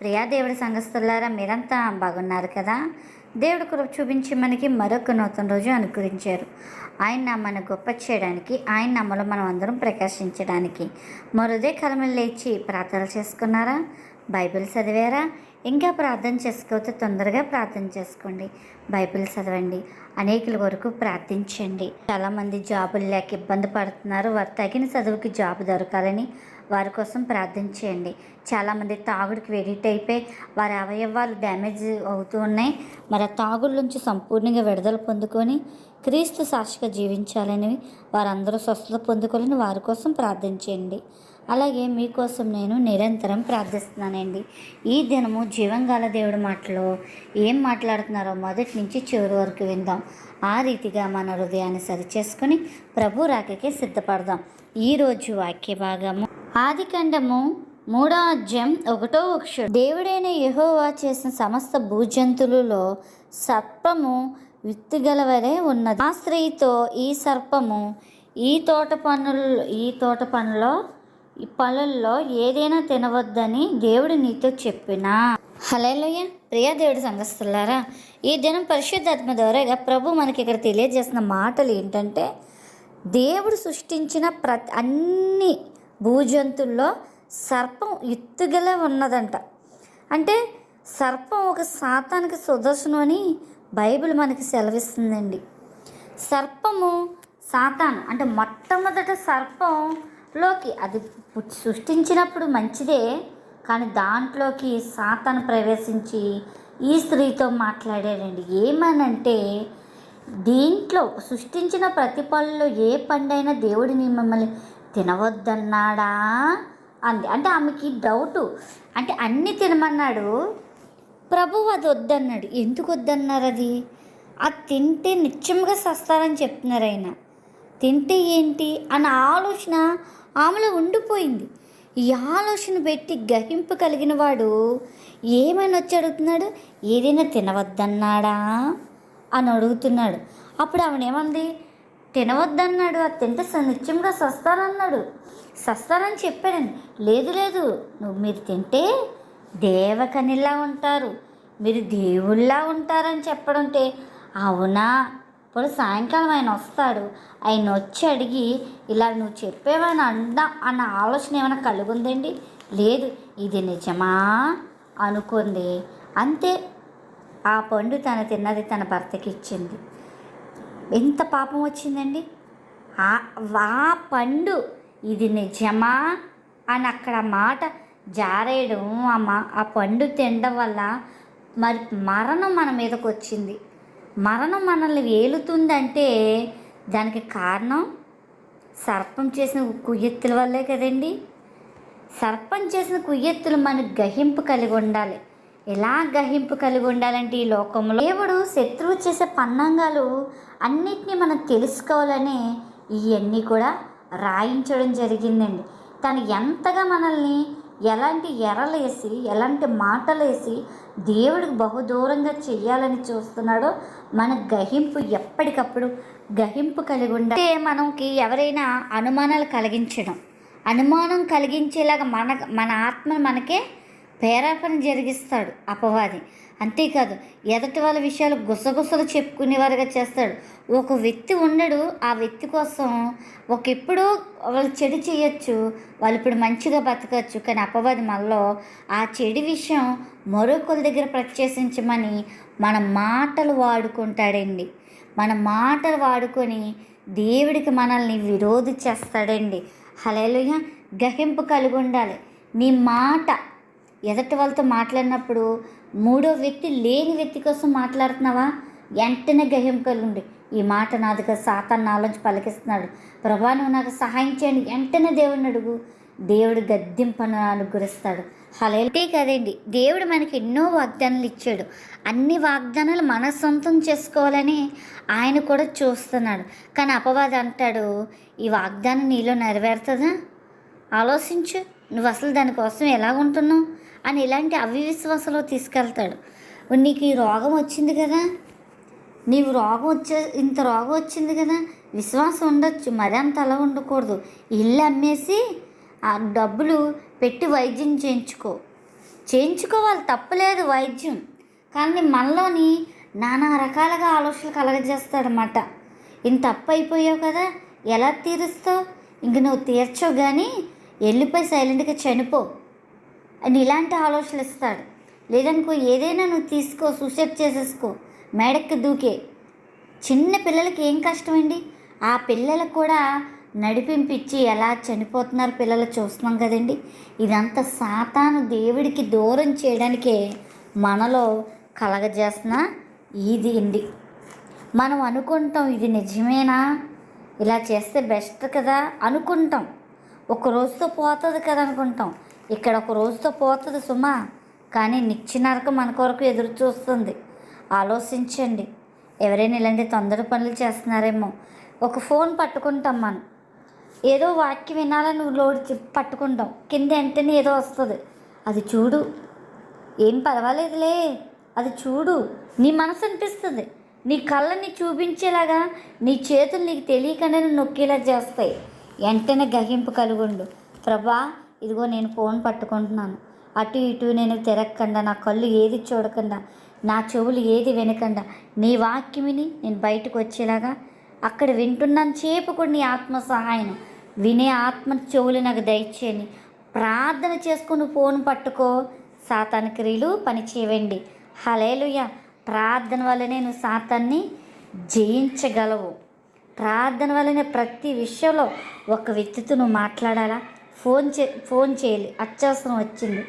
ప్రియా దేవుడి సంఘస్థులారా మీరంతా బాగున్నారు కదా? దేవుడు కృప చూపించి మనకి మరొక నూతన రోజు అనుగ్రహించారు. ఆయన నామాన్ని గొప్ప చేయడానికి ఆయన నామలో మనం అందరం ప్రకాశించడానికి మరుదే కలమలు లేచి ప్రార్థనలు చేసుకున్నారా? బైబిల్ చదివారా? ఇంకా ప్రార్థన చేసుకోతే తొందరగా ప్రార్థన చేసుకోండి. బైబిల్ చదవండి. అనేకుల వరకు ప్రార్థించండి. చాలామంది జాబులు లేక ఇబ్బంది పడుతున్నారు. వారు తగిన చదువుకి జాబ్ దొరకాలని వారి కోసం ప్రార్థన చేయండి. చాలామంది తాగుడికి వెడిట్ అయిపోయి వారి అవయవాలు డ్యామేజ్ అవుతూ ఉన్నాయి. మరి ఆ తాగుడు నుంచి సంపూర్ణంగా విడుదల పొందుకొని క్రీస్తు సాక్షిగా జీవించాలని వారందరూ స్వస్థత పొందుకోవాలని వారి కోసం ప్రార్థన చేయండి. అలాగే మీకోసం నేను నిరంతరం ప్రార్థిస్తున్నానండి. ఈ దినము జీవంగాల దేవుడి మాటలో ఏం మాట్లాడుతున్నారో మొదటి నుంచి చివరి వరకు విందాం. ఆ రీతిగా మన హృదయాన్ని సరిచేసుకొని ప్రభు రాకకే సిద్ధపడదాం. ఈరోజు వాక్య భాగము ఆదికాండము మూడో అధ్యాయం ఒకటో అక్షరం దేవుడైన యహోవా చేసిన సమస్త భూజంతువులలో సర్పము విత్తుగలవలే ఉన్నది. ఆ స్త్రీతో ఈ సర్పము ఈ తోట పనులు ఈ తోట పనులో ఈ పనుల్లో ఏదైనా తినవద్దని దేవుడు నీతో చెప్పినా. హలేలోయ ప్రియ దేవుడి సంఘస్థులారా ఈ దినం పరిశుద్ధాత్మ ద్వారా ప్రభు మనకి ఇక్కడ తెలియజేసిన మాటలు ఏంటంటే దేవుడు సృష్టించిన ప్రతి అన్ని భూజంతుల్లో సర్పం ఎత్తుగలే ఉన్నదంట. అంటే సర్పం ఒక శాతానికి సుదర్శనం అని బైబిల్ మనకి సెలవిస్తుందండి. సర్పము సాతాను అంటే మొట్టమొదట సర్పంలోకి అది సృష్టించినప్పుడు మంచిదే కానీ దాంట్లోకి సాతాను ప్రవేశించి ఈ స్త్రీతో మాట్లాడాడండి. ఏమనంటే దీంట్లో సృష్టించిన ప్రతి పనుల్లో ఏ పండైనా దేవుడిని మిమ్మల్ని తినవద్దన్నాడా? అంది. అంటే ఆమెకి డౌటు. అంటే అన్నీ తినమన్నాడు. ప్రభు అది వద్దన్నాడు ఎందుకు వద్దన్నారు అది అది తింటే నిత్యంగా సస్తారని చెప్తున్నారు ఆయన. తింటే ఏంటి? అన్న ఆలోచన ఆమెలో ఉండిపోయింది. ఈ ఆలోచన పెట్టి గహింపు కలిగిన వాడు ఏమైనా వచ్చి అడుగుతున్నాడు? ఏదైనా తినవద్దన్నాడా? అని అడుగుతున్నాడు. అప్పుడు ఆవిడేమంది తినవద్దన్నాడు. అది తింటే స- నిత్యంగా సస్తారన్నాడు. సస్తారని చెప్పాడండి లేదు లేదు. నువ్వు మీరు తింటే దేవకనిలా ఉంటారు. మీరు దేవుళ్ళా ఉంటారని చెప్పడంటే. అవునా? ఇప్పుడు సాయంకాలం ఆయన వస్తాడు. ఆయన వచ్చి అడిగి ఇలా నువ్వు చెప్పేవని అన్నా అన్న ఆలోచన ఏమైనా కలుగుందండి? లేదు. ఇది నిజమా? అనుకుంది. అంతే. ఆ పండు తను తిన్నది తన భర్తకి ఇచ్చింది ఎంత పాపం వచ్చిందండి? వా పండు. ఇది నిజమా? అని అక్కడ మాట జారేయడం ఆ మా ఆ పండు తినడం వల్ల మరి మరణం మన మీదకి వచ్చింది. మరణం మనల్ని వేలుతుందంటే దానికి కారణం సర్పం చేసిన కుయ్యెత్తుల వల్లే కదండి. సర్పం చేసిన కుయ్యెత్తులు మనకు గహింపు కలిగి ఉండాలి. ఎలా గహింపు కలిగి ఉండాలంటే ఈ లోకంలో దేవుడు శత్రువు చేసే పన్నంగాలు అన్నిటినీ మనం తెలుసుకోవాలని ఇవన్నీ కూడా రాయించడం జరిగిందండి. తను ఎంతగా మనల్ని ఎలాంటి ఎరలేసి ఎలాంటి మాటలేసి దేవుడికి బహుదూరంగా చెయ్యాలని చూస్తున్నాడో మన గహింపు ఎప్పటికప్పుడు గహింపు కలిగి ఉంటే మనకి ఎవరైనా అనుమానాలు కలిగించడం అనుమానం కలిగించేలాగా మన మన ఆత్మ మనకే పేరాపణ జరిగిస్తాడు అపవాది. అంతేకాదు ఎదటి వాళ్ళ విషయాలు గుసగుసలు చెప్పుకునేవారుగా చేస్తాడు. ఒక వ్యక్తి ఉండడు ఆ వ్యక్తి కోసం ఒక వాళ్ళు చెడు చేయొచ్చు వాళ్ళు ఇప్పుడు మంచిగా బతకచ్చు కానీ అపవాది మనలో ఆ చెడు విషయం మరొకరి దగ్గర ప్రత్యేకించమని మన మాటలు వాడుకుంటాడండి. మన మాటలు వాడుకొని దేవుడికి మనల్ని విరోధి చేస్తాడండి. హలేలుయ గహింపు కలిగి ఉండాలి. నీ మాట ఎదటి వాళ్ళతో మాట్లాడినప్పుడు మూడో వ్యక్తి లేని వ్యక్తి కోసం మాట్లాడుతున్నావా? వెంటనే గహ్యం కలిగి ఈ మాట నాదిగా సాతాన్ నాలోంచి పలికిస్తున్నాడు. ప్రభా నువ్వు నాకు సహాయం చేయండి. వెంటనే దేవుడిని అడుగు. దేవుడు గద్దెంపను అనుగ్రహిస్తాడు. అలాగే కదండి. దేవుడు మనకి ఎన్నో వాగ్దానాలు ఇచ్చాడు. అన్ని వాగ్దానాలు మన సొంతం చేసుకోవాలని ఆయన కూడా చూస్తున్నాడు. కానీ అపవాది అంటాడు ఈ వాగ్దానం నీలో నెరవేరుతుందా? ఆలోచించు. నువ్వు అసలు దానికోసం ఎలా ఉంటున్నావు అని ఇలాంటి అవిశ్వాసంలో తీసుకెళ్తాడు. నీకు ఈ రోగం వచ్చింది కదా? నీవు రోగం వచ్చే ఇంత రోగం వచ్చింది కదా? విశ్వాసం ఉండొచ్చు. మరి అంత అలా ఉండకూడదు. ఇల్లు అమ్మేసి ఆ డబ్బులు పెట్టి వైద్యం చేయించుకో. చేయించుకోవాలి. తప్పలేదు వైద్యం. కానీ మనలోని నానా రకాలుగా ఆలోచనలు కలగజేస్తాడనమాట ఇంత తప్పు అయిపోయావు కదా? ఎలా తీరుస్తావు? ఇంక నువ్వు తీర్చవు కానీ వెళ్ళిపోయి సైలెంట్గా చనిపో. ఇలాంటి ఆలోచనలు ఇస్తాడు. లేదనుకో ఏదైనా నువ్వు తీసుకో సూసైడ్ చేసేసుకో మేడక్కి దూకే. చిన్న పిల్లలకి ఏం కష్టమండి? ఆ పిల్లలకు కూడా నడిపింపించి ఎలా చనిపోతున్నారు పిల్లలు చూస్తున్నాం కదండి. ఇదంతా సాతాను దేవుడికి దూరం చేయడానికే మనలో కలగజేస్తున్న ఇది అండి. మనం అనుకుంటాం ఇది నిజమేనా? ఇలా చేస్తే బెస్ట్ కదా అనుకుంటాం. ఒక రోజుతో పోతుంది కదా అనుకుంటాం. ఇక్కడ ఒక రోజుతో పోతుంది సుమా కానీ నిచ్చినరక మన కొరకు ఎదురు చూస్తుంది. ఆలోచించండి. ఎవరైనా ఇలాంటి తొందర పనులు చేస్తున్నారేమో. ఒక ఫోన్ పట్టుకుంటాం మనం. ఏదో వాక్యం వినాలని నువ్వు లోడ్ పట్టుకుంటాం. కింద వెంటనే ఏదో వస్తుంది. అది చూడు. ఏం పర్వాలేదులే. అది చూడు. నీ మనసు అనిపిస్తుంది. నీ కళ్ళని చూపించేలాగా నీ చేతులు నీకు తెలియకుండానే నొక్కేలా చేస్తాయి. వెంటనే గహింపు కలుగుండు. ప్రభా ఇదిగో నేను ఫోన్ పట్టుకుంటున్నాను. అటు ఇటు నేను తిరగకుండా నా కళ్ళు ఏది చూడకుండా నా చెవులు ఏది వినకుండా. నీ వాక్యం విని నేను బయటకు వచ్చేలాగా అక్కడ వింటున్నాను. చేపు కూడా నీ ఆత్మ సహాయం వినే ఆత్మ చెవులు నాకు దయచేయని. ప్రార్థన చేసుకుని ఫోన్ పట్టుకో. సాతాన్ క్రియలు పనిచేయండి హలేలుయ ప్రార్థన వల్లనే నువ్వు సాతాన్ని జయించగలవు. ప్రార్థన వల్లనే ప్రతి విషయంలో ఒక వ్యక్తితో నువ్వు మాట్లాడాలా? ఫోన్ చే ఫోన్ చేయాలి. అత్యవసరం వచ్చింది.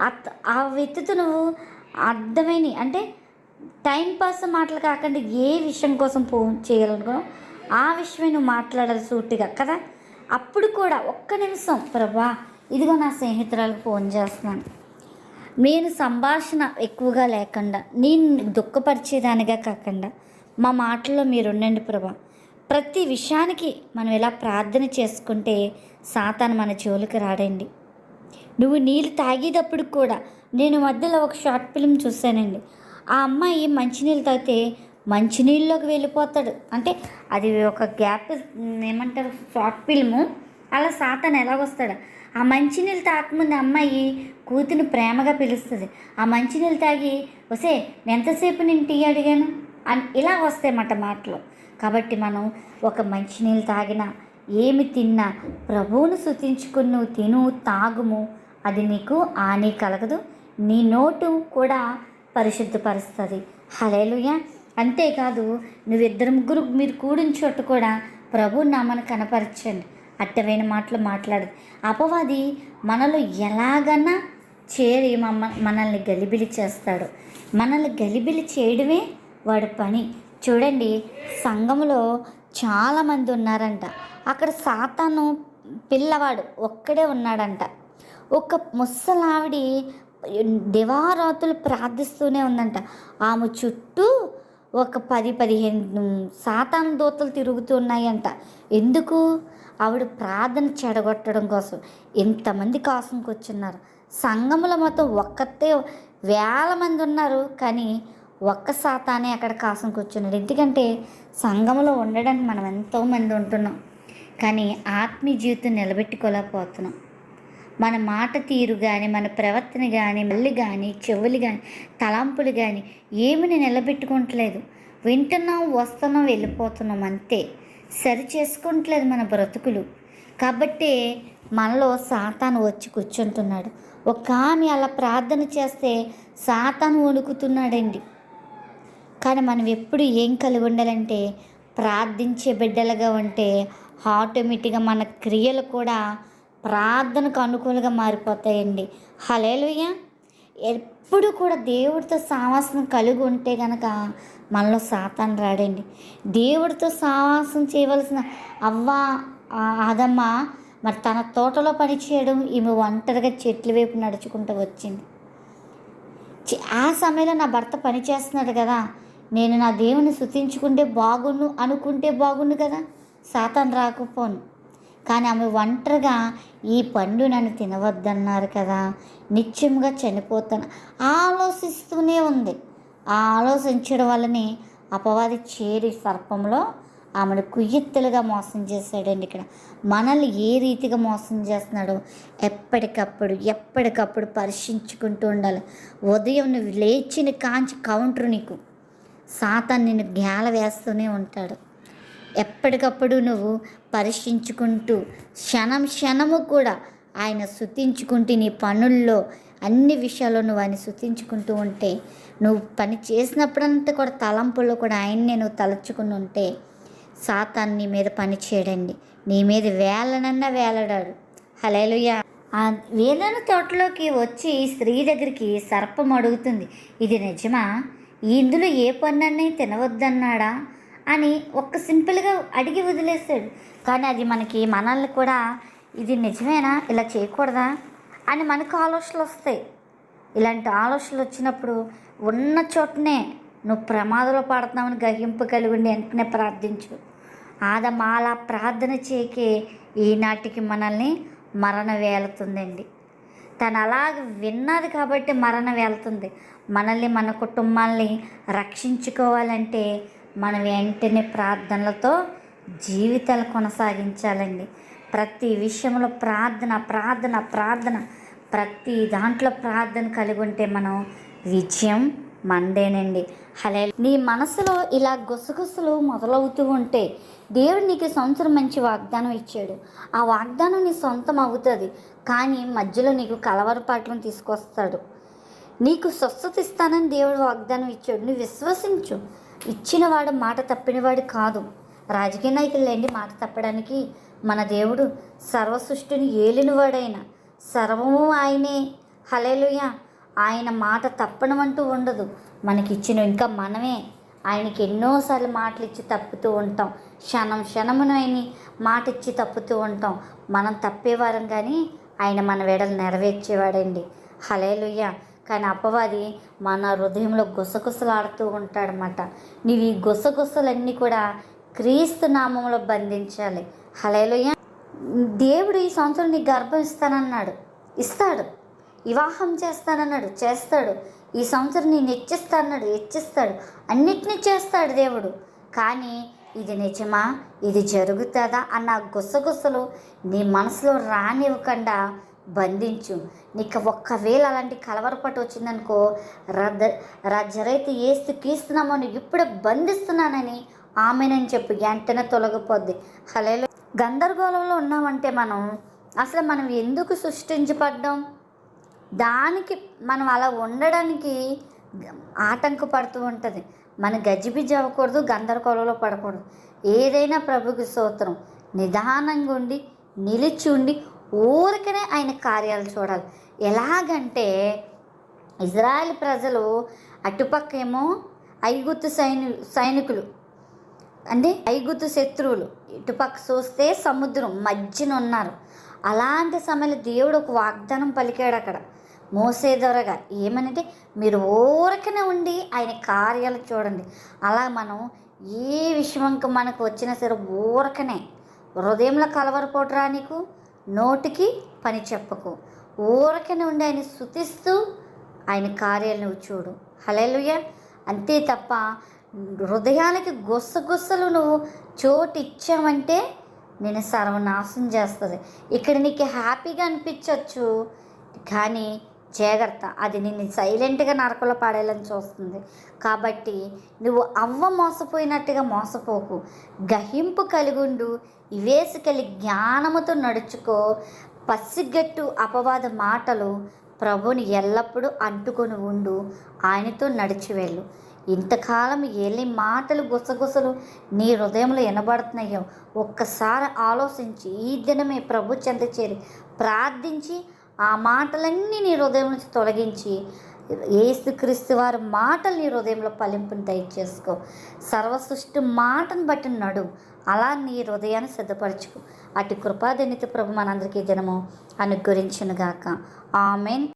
అత్ ఆ వ్యక్తితో నువ్వు అర్థమైన అంటే టైం పాస్ మాటలు కాకుండా ఏ విషయం కోసం ఫోన్ చేయాలనుకో ఆ విషయమే నువ్వు మాట్లాడాలి సూటిగా కదా? అప్పుడు కూడా ఒక్క నిమిషం ప్రభా ఇదిగో నా స్నేహితురాలకు ఫోన్ చేస్తున్నాను. నేను సంభాషణ ఎక్కువగా లేకుండా నేను దుఃఖపరిచేదానిగా కాకుండా మా మాటల్లో మీరు ఉండండి ప్రభా. ప్రతి విషయానికి మనం ఇలా ప్రార్థన చేసుకుంటే సాతాను మన చెవులకు రాడండి. నువ్వు నీళ్ళు తాగేటప్పుడు కూడా నేను మధ్యలో ఒక షార్ట్ ఫిల్మ్ చూశానండి. ఆ అమ్మాయి మంచినీళ్ళు తాగితే మంచినీళ్ళలోకి వెళ్ళిపోతాడు. అంటే అది ఒక గ్యాప్ ఏమంటారు షార్ట్ ఫిల్ము. అలా సాతాను ఎలాగొస్తాడు ఆ మంచినీళ్ళు తాకముందు అమ్మాయి కూతుని ప్రేమగా పిలుస్తుంది. ఆ మంచినీళ్ళు తాగి వసే ఎంతసేపు నేను టీ అడిగాను? అని ఇలా వస్తాయన్నమాట మాటలు. కాబట్టి మనం ఒక మంచినీళ్ళు తాగినా ఏమి తిన్నా ప్రభువును శుతించుకుని నువ్వు తిను తాగుము. అది నీకు హాని కలగదు. నీ నోటు కూడా పరిశుద్ధపరుస్తుంది. హలేలుయ అంతేకాదు నువ్వు ఇద్దరు ముగ్గురు మీరు కూడిన చోట కూడా ప్రభు నామను కనపరచండి. అట్టవైన మాటలు మాట్లాడదు. అపవాది మనలో ఎలాగన్నా చేరి మమ్మ మనల్ని గలిబిలి చేస్తాడు. మనల్ని గలిబిలి చేయడమే వాడి పని. చూడండి సంఘంలో చాలామంది ఉన్నారంట. అక్కడ సాతాను పిల్లవాడు ఒక్కడే ఉన్నాడంట. ఒక ముసలావిడి దివారాతులు ప్రార్థిస్తూనే ఉందంట. ఆమె చుట్టూ ఒక పది పదిహేను సాతాను దూతలు తిరుగుతున్నాయంట ఎందుకు? ఆవిడ ప్రార్థన చెడగొట్టడం కోసం. ఎంతమంది కాసుకు వచ్చున్నారు సంఘముల మొత్తం ఒక్కతే వేల మంది ఉన్నారు కానీ ఒక్క సాతానే అక్కడ కాసం కూర్చున్నాడు. ఎందుకంటే సంఘంలో ఉండడానికి మనం ఎంతోమంది ఉంటున్నాం. కానీ ఆత్మీయ జీవితం నిలబెట్టుకోలేకపోతున్నాం. మన మాట తీరు కానీ మన ప్రవర్తన కానీ మళ్ళీ కానీ చెవులు కానీ తలంపులు కానీ ఏమిని నిలబెట్టుకోవట్లేదు వింటున్నాం వస్తున్నాం వెళ్ళిపోతున్నాం అంతే. సరి చేసుకోవట్లేదు మన బ్రతుకులు. కాబట్టి మనలో సాతాను వచ్చి కూర్చుంటున్నాడు. ఒక ఆమె అలా ప్రార్థన చేస్తే సాతాను వణుకుతున్నాడండి. కానీ మనం ఎప్పుడు ఏం కలిగి ఉండాలంటే ప్రార్థించే బిడ్డలుగా ఉంటే ఆటోమేటిక్గా మన క్రియలు కూడా ప్రార్థనకు అనుకూలంగా మారిపోతాయండి. హలేలుయ్య ఎప్పుడు కూడా దేవుడితో సావాసం కలిగి ఉంటే కనుక మనలో సాతాను రాడండి. దేవుడితో సావాసం చేయవలసిన అవ్వ అదమ్మ మరి తన తోటలో పని చేయడం ఈమె ఒంటరిగా చెట్ల వైపు నడుచుకుంటూ వచ్చింది. ఆ సమయంలో నా భర్త పనిచేస్తున్నాడు కదా నేను నా దేవుని శుతించుకుంటే బాగుండు అనుకుంటే బాగుండు కదా? సాతాన్ రాకపోను. కానీ ఆమె ఒంటరిగా ఈ పండు నన్ను తినవద్దన్నారు కదా? నిత్యంగా చనిపోతాను. ఆలోచిస్తూనే ఉంది. ఆ ఆలోచించడం వల్లనే అపవాది చేరి సర్పంలో ఆమెను కుయ్యెత్తులుగా మోసం చేశాడండి ఇక్కడ. మనల్ని ఏ రీతిగా మోసం చేస్తున్నాడో ఎప్పటికప్పుడు ఎప్పటికప్పుడు పరీక్షించుకుంటూ ఉండాలి. ఉదయం నువ్వు లేచిన కాంచి కౌంటర్ నీకు. సాతాన్ నిన్ను గ్యాల వేస్తూనే ఉంటాడు. ఎప్పటికప్పుడు నువ్వు పరీక్షించుకుంటూ క్షణం క్షణము కూడా ఆయన శుతించుకుంటూ నీ పనుల్లో అన్ని విషయాల్లో నువ్వు ఆయన శుతించుకుంటూ ఉంటే నువ్వు పని చేసినప్పుడంతా కూడా తలంపుల్లో కూడా ఆయన్నే నువ్వు తలచుకుని ఉంటే సాతాన్ నీ మీద పని చేయడండి. నీ మీద వేలనన్నా వేలడాడు. హలేలుయా ఆ తోటలోకి వచ్చి స్త్రీ దగ్గరికి సర్పం అడుగుతుంది. ఇది నిజమా? ఇందులో ఏ పన్నన్నీ తినవద్దన్నాడా అని ఒక్క సింపుల్గా అడిగి వదిలేశాడు. కానీ అది మనకి మనల్ని కూడా ఇది నిజమేనా? ఇలా చేయకూడదా? అని మనకు ఆలోచనలు వస్తాయి. ఇలాంటి ఆలోచనలు వచ్చినప్పుడు ఉన్న చోటనే నువ్వు ప్రమాదంలో పడుతున్నావని గ్రహింపు కలిగి ఉండి వెంటనే ప్రార్థించు. ఆదమ్మ ప్రార్థన చేయకే ఈనాటికి మనల్ని మరణ వేలుతుందండి. తను అలాగ విన్నది కాబట్టి మరణ వెళ్తుంది. మనల్ని మన కుటుంబాల్ని రక్షించుకోవాలంటే మనం వెంటనే ప్రార్థనలతో జీవితాలు కొనసాగించాలండి. ప్రతి విషయంలో ప్రార్థన ప్రార్థన ప్రార్థన. ప్రతి దాంట్లో ప్రార్థన కలిగి ఉంటే మనం విజయం మందేనండి. హలే నీ మనసులో ఇలా గుసగుసలు మొదలవుతూ ఉంటే దేవుడు నీకు సంవత్సరం మంచి వాగ్దానం ఇచ్చాడు. ఆ వాగ్దానం నీ సొంతం అవుతుంది కానీ మధ్యలో నీకు కలవరపాట్లను తీసుకొస్తాడు. నీకు స్వస్థత ఇస్తానని దేవుడు వాగ్దానం ఇచ్చాడు. నువ్వు విశ్వసించు. ఇచ్చినవాడు మాట తప్పినవాడు కాదు. రాజకీయ నాయకులు లేండి మాట తప్పడానికి మన దేవుడు సర్వ సృష్టిని ఏలినవాడైన సర్వము ఆయనే. హలేలుయ. ఆయన మాట తప్పనమంటూ ఉండదు. మనకిచ్చిన ఇంకా మనమే. ఆయనకి ఎన్నోసార్లు మాటలు ఇచ్చి తప్పుతూ ఉంటాం. క్షణం క్షణమును ఆయన మాట ఇచ్చి తప్పుతూ ఉంటాం. మనం తప్పేవారం కానీ ఆయన మన వేడలు నెరవేర్చేవాడండి. హలేలుయ్య కానీ అపవాది మన హృదయంలో గుసగుసలాడుతూ ఉంటాడనమాట నీవు ఈ గుసగుసలన్నీ కూడా క్రీస్తు నామంలో బంధించాలి. హలేలుయ్య దేవుడు ఈ సంవత్సరం నీకు గర్భం ఇస్తానన్నాడు. ఇస్తాడు. వివాహం చేస్తానన్నాడు చేస్తాడు. ఈ సంవత్సరం నేను హెచ్చిస్తానన్నాడు హెచ్చిస్తాడు. అన్నిటినీ చేస్తాడు దేవుడు. కానీ ఇది నిజమా? ఇది జరుగుతుందా? అన్న గుసగుసలు నీ మనసులో రానివ్వకుండా బంధించు. నీకు ఒక్కవేళ అలాంటి కలవరపాటు వచ్చిందనుకో రద్ద రజ్జరైతే ఏస్తు కీస్తున్నామో నువ్వు ఇప్పుడే బంధిస్తున్నానని ఆమెనని చెప్పు వెంటనే తొలగిపోద్ది. హలే గందరగోళంలో ఉన్నామంటే మనం అసలు మనం ఎందుకు సృష్టించబడ్డాం? దానికి మనం అలా ఉండడానికి ఆటంకపడుతూ ఉంటుంది. మన గజిబిజి అవ్వకూడదు గందరగోళంలో పడకూడదు. ఏదైనా ప్రభుకి స్తోత్రం. నిదానంగా ఉండి నిలిచి ఉండి ఊరికనే ఆయన కార్యాలు చూడాలి. ఎలాగంటే ఇజ్రాయెల్ ప్రజలు అటుపక్క ఏమో ఐగుత్తు సైని సైనికులు. అంటే ఐగుత్తు శత్రువులు. ఇటుపక్క చూస్తే సముద్రం మధ్యన ఉన్నారు. అలాంటి సమయంలో దేవుడు ఒక వాగ్దానం పలికాడు అక్కడ. మోసే దొరగా ఏమనంటే మీరు ఊరకనే ఉండి ఆయన కార్యాలు చూడండి. అలా మనం ఏ విషయంకి మనకు వచ్చినా సరే ఊరకనే హృదయంలో కలవరపోటరా నీకు? నోటికి పని చెప్పకు. ఊరకనే ఉండి ఆయన శుతిస్తూ ఆయన కార్యాలు నువ్వు చూడు. హలేలుయ అంతే తప్ప హృదయానికి గుస్సగుస్సలు నువ్వు చోటు ఇచ్చావంటే నేను సర్వనాశం చేస్తుంది. ఇక్కడ నీకు హ్యాపీగా అనిపించవచ్చు కానీ జాగ్రత్త. అది నిన్ను సైలెంట్గా నరకలో పాడేయాలని చూస్తుంది. కాబట్టి నువ్వు అవ్వ మోసపోయినట్టుగా మోసపోకు. గహింపు కలిగుండు. ఇవేసుకెళ్ళి జ్ఞానముతో నడుచుకో. పసిగట్టు అపవాద మాటలు ప్రభుని ఎల్లప్పుడూ అంటుకొని ఉండు. ఆయనతో నడిచి వెళ్ళు. ఇంతకాలం ఎన్ని మాటలు గుసగుసలు నీ హృదయంలో వినబడుతున్నాయో ఒక్కసారి ఆలోచించి ఈ దినమే ప్రభు చెంత చేరి ప్రార్థించి ఆ మాటలన్నీ నీ హృదయం నుంచి తొలగించి ఏసుక్రీస్తు వారి మాటలు నీ హృదయంలో ఫలింపుని దయచేసుకో. సర్వసృష్టి మాటను బట్టి నడు. అలా నీ హృదయాన్ని సిద్ధపరచుకో. అటు కృపాదనిత ప్రభు మనందరికీ దినము అనుగ్రహించునుగాక. ఆమెన్.